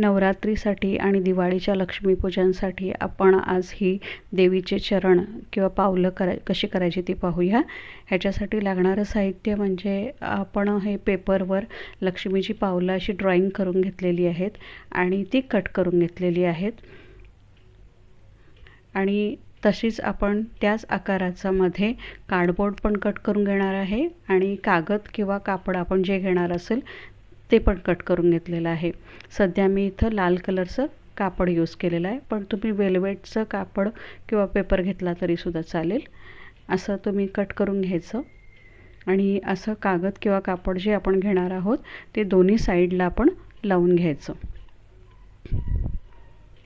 नवरात्रीसाठी आणि दिवाळीच्या लक्ष्मीपूजनसाठी आपण आज ही देवीचे चरण किंवा पावलं करा कशी करायची ती पाहूया. ह्याच्यासाठी लागणारं साहित्य म्हणजे आपण हे पेपरवर लक्ष्मीची पावलं अशी ड्रॉईंग करून घेतलेली आहेत आणि ती कट करून घेतलेली आहेत. आणि तशीच आपण त्याच आकाराचा मध्ये कार्डबोर्ड पण कट करून घेणार आहे आणि कागद किंवा कापड आपण जे घेणार असेल ते पण कट करून घेतलेलं आहे. सध्या मी इथं लाल कलरचं कापड यूज केलेलं आहे. पण तुम्ही वेल्वेटचं कापड किंवा पेपर घेतला तरीसुद्धा चालेल. असं तुम्ही कट करून घ्यायचं. आणि असं कागद किंवा कापड जे आपण घेणार आहोत ते दोन्ही साईडला आपण लावून घ्यायचं.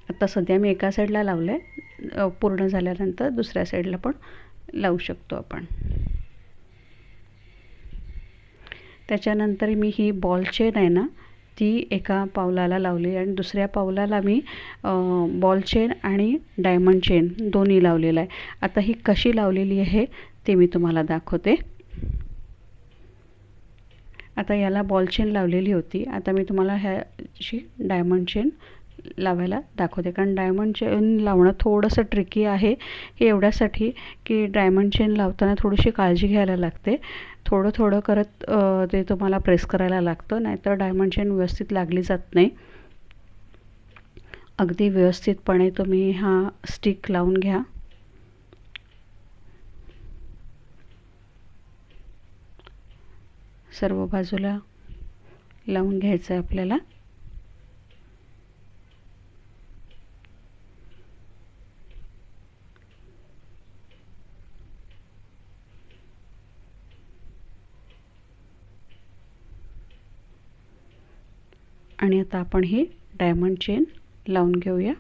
आता सध्या मी एका साईडला लावलं आहे पूर्ण झाल्यानंतर दुसऱ्या साईडला पण लावू शकतो आपण. त्याच्यानंतर मी ही बॉल चेन आहे ना ती एका पावलाला लावली आणि दुसऱ्या पावलाला मी बॉल चेन आणि डायमंड चेन दोन्ही लावलेलं आहे. आता ही कशी लावलेली आहे ते मी तुम्हाला दाखवते. आता याला बॉल चेन लावलेली होती. आता मी तुम्हाला ह्याची डायमंड चेन लावायला दाखवते. कारण डायमंड चेन लावणं थोडंसं ट्रिकी आहे. हे एवढ्यासाठी की डायमंड चेन लावताना थोडीशी काळजी घ्यायला लागते. थोडं थोडं करत ते तुम्हाला प्रेस करायला लागतं. नाहीतर डायमंड चेन व्यवस्थित लागली जात नाही. अगदी व्यवस्थितपणे तुम्ही हा स्टिक लावून घ्या. सर्व बाजूला लावून घ्यायचं आहे आपल्याला. आणि आता आपण ही डायमंड चेन लावून घेऊया.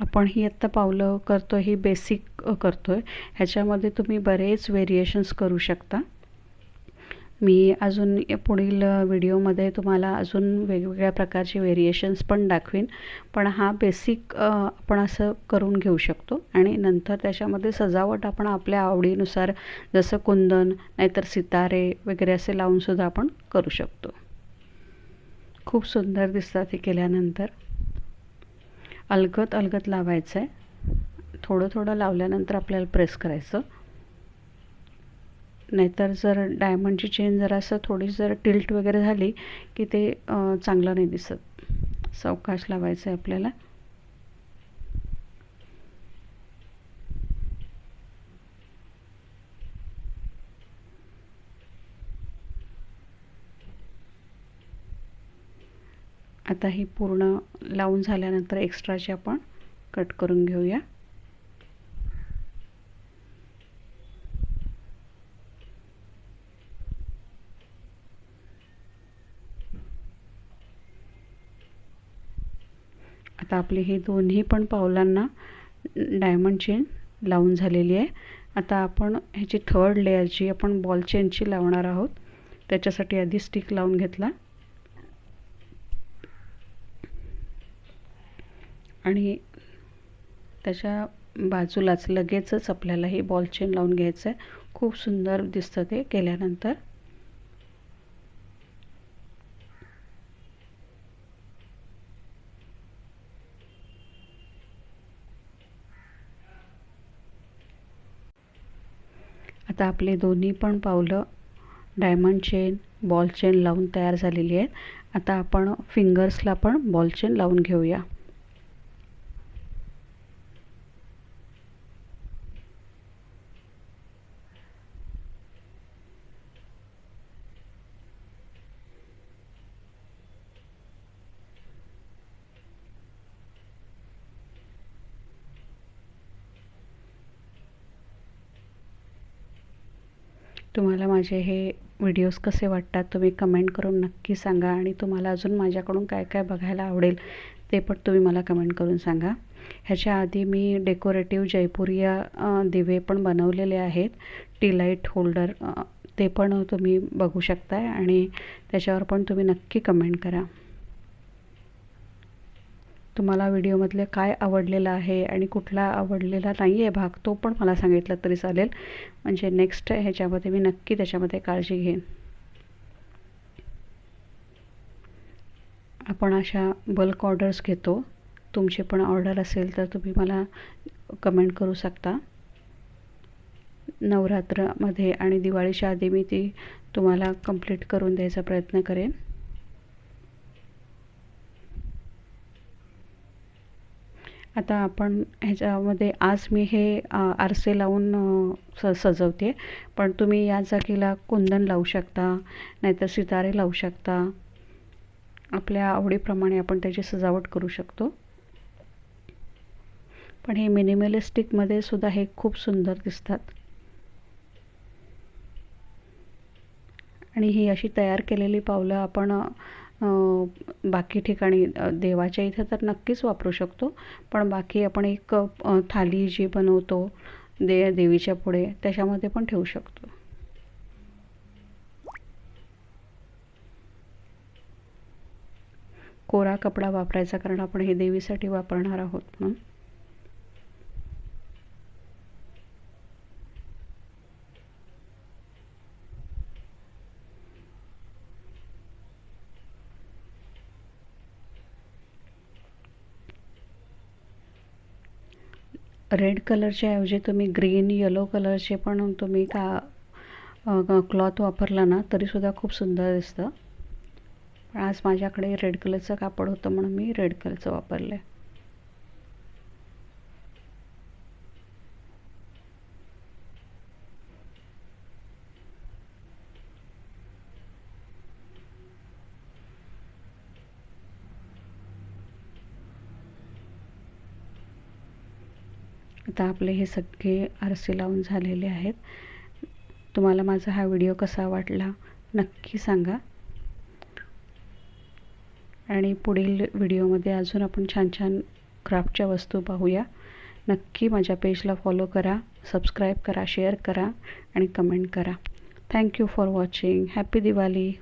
आपण ही आत्ता पावलं करतो ही बेसिक करतो आहे ह्याच्यामध्ये तुम्ही बरेच व्हेरिएशन्स करू शकता. मी अजून पुढील व्हिडिओमध्ये तुम्हाला अजून वेगवेगळ्या प्रकारचे व्हेरिएशन्स पण दाखवीन. पण हा बेसिक आपण असं करून घेऊ शकतो. आणि नंतर त्याच्यामध्ये सजावट आपण आपल्या आवडीनुसार जसं कुंदन नाहीतर सितारे वगैरे असे लावूनसुद्धा आपण करू शकतो. खूप सुंदर दिसतात हे केल्यानंतर. अलगत अलगत लावायचं आहे थोडं थोडं लावल्यानंतर आपल्याला प्रेस करायचं. नाहीतर जर डायमंडची चेन जरा असं थोडी जर टिल्ट वगैरे झाली की ते चांगलं नाही दिसत. सावकाश लावायचं आहे आपल्याला. आता ही पूर्ण लावून झाल्यानंतर एक्स्ट्राचे आपण कट करून घेऊया. आता आपली ही दोन्ही पण पावलांना डायमंड चेन लावून झालेली आहे. आता आपण ह्याची थर्ड लेअरची आपण बॉल चेनची लावणार आहोत त्याच्यासाठी आधी स्टिक लावून घेतला. आणि त्याच्या बाजूलाच लगेचच आपल्याला हे बॉल चेन लावून घ्यायचं आहे खूप सुंदर दिसतं ते केल्यानंतर. आता आपले दोन्ही पण पावलं डायमंड चेन बॉल चेन लावून तयार झालेली आहेत. आता आपण फिंगर्सला पण बॉल चेन लावून घेऊया. तुम्हाला माझे हे व्हिडिओज कसे वाटतात तुम्ही कमेंट करून नक्की सांगा आणि तुम्हाला अजून माझ्याकडून काय काय बघायला आवडेल ते पण तुम्ही मला कमेंट करून सांगा. ह्याच्या आधी मी डेकोरेटिव्ह जयपुरिया दिवे पण बनवलेले आहेत. टी लाइट होल्डर ते पण तुम्ही बघू शकताय आणि त्याच्यावर पण तुम्ही नक्की कमेंट करा. तुम्हाला व्हिडिओमधले काय आवडलेलं आहे आणि कुठला आवडलेला नाही आहे भाग तो पण मला सांगितला तरी चालेल. म्हणजे नेक्स्ट ह्याच्यामध्ये मी नक्की त्याच्यामध्ये काळजी घेईन. आपण अशा बल्क ऑर्डर्स घेतो. तुमची पण ऑर्डर असेल तर तुम्ही मला कमेंट करू शकता. नवरात्रामध्ये आणि दिवाळीच्या आधी मी ती तुम्हाला कंप्लीट करून द्यायचा प्रयत्न करेन. आता आपण ह्याच्यामध्ये आज मी हे आरसे लावून स सजवते. पण तुम्ही या जागेला कुंदन लावू शकता नाहीतर सितारे लावू शकता. आपल्या आवडीप्रमाणे आपण त्याची सजावट करू शकतो. पण हे मिनिमलिस्टिकमध्ये सुद्धा हे खूप सुंदर दिसतात. आणि ही अशी तयार केलेली पावलं आपण बाकी ठिकाणी देवाच्या इथं तर नक्कीच वापरू शकतो. पण बाकी आपण एक थाली जी बनवतो दे देवीच्या पुढे त्याच्यामध्ये पण ठेवू शकतो. कोरा कपडा वापरायचा कारण आपण हे देवीसाठी वापरणार आहोत म्हणून रेड कलरच्या ऐवजी तुम्ही ग्रीन येलो कलरचे पण तुम्ही का क्लॉथ वापरला ना तरीसुद्धा खूप सुंदर दिसतं. पण आज माझ्याकडे रेड कलरचं कापड होतं म्हणून मी रेड कलरचं वापरलं आहे आता आपले हे सगळे आरसे लावून झालेले आहेत. तुम्हाला माझा हा व्हिडिओ कसा वाटला नक्की सांगा. आणि पुढील व्हिडिओमध्ये अजून आपण छान छान क्राफ्टच्या वस्तू पाहूया. नक्की माझ्या पेजला फॉलो करा सबस्क्राईब करा शेअर करा आणि कमेंट करा. Thank you for watching happy Diwali